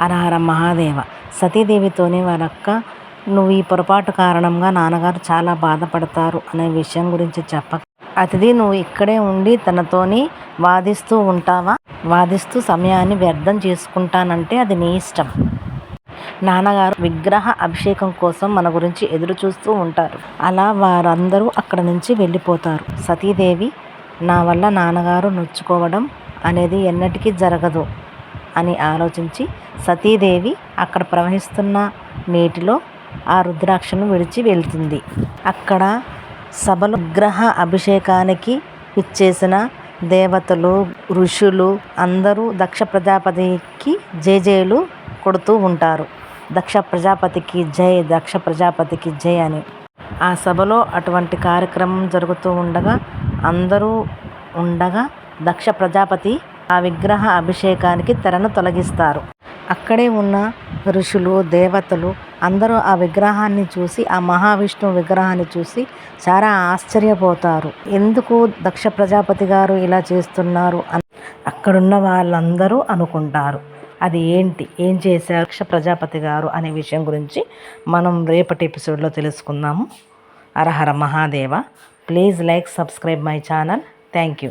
హరహర మహాదేవ. సతీదేవితోనే వారక్క నువ్వు ఈ పొరపాటు కారణంగా నాన్నగారు చాలా బాధపడతారు అనే విషయం గురించి చెప్పక అతిథి నువ్వు ఇక్కడే ఉండి తనతోని వాదిస్తూ ఉంటావా? వాదిస్తూ సమయాన్ని వ్యర్థం చేసుకుంటానంటే అది నీ ఇష్టం. నాన్నగారు విగ్రహ అభిషేకం కోసం మన గురించి ఎదురు చూస్తూ ఉంటారు. అలా వారందరూ అక్కడ నుంచి వెళ్ళిపోతారు. సతీదేవి నా వల్ల నాన్నగారు నొచ్చుకోవడం అనేది ఎన్నటికీ జరగదు. అని ఆలోచించి సతీదేవి అక్కడ ప్రవహిస్తున్న నీటిలో ఆ రుద్రాక్షను విడిచి వెళ్తుంది. అక్కడ సభలో విగ్రహ అభిషేకానికి ఇచ్చేసిన దేవతలు ఋషులు అందరూ దక్ష ప్రజాపతికి జేజేలు కొడుతూ ఉంటారు. దక్ష ప్రజాపతికి జై దక్ష ప్రజాపతికి జై అని. ఆ సభలో అటువంటి కార్యక్రమం జరుగుతూ ఉండగా అందరూ ఉండగా దక్ష ప్రజాపతి ఆ విగ్రహ అభిషేకానికి తెరను తొలగిస్తారు. అక్కడే ఉన్న ఋషులు దేవతలు అందరూ ఆ విగ్రహాన్ని చూసి ఆ మహావిష్ణువు విగ్రహాన్ని చూసి చాలా ఆశ్చర్యపోతారు. ఎందుకు దక్ష ప్రజాపతి గారు ఇలా చేస్తున్నారు అని? అక్కడున్న వాళ్ళందరూ అనుకుంటారు. అది ఏంటి? ఏం చేశారు దక్ష ప్రజాపతి గారు అనే విషయం గురించి మనం రేపటి ఎపిసోడ్లో తెలుసుకుందాము. అరహర Mahadeva. Please like subscribe my channel. Thank you.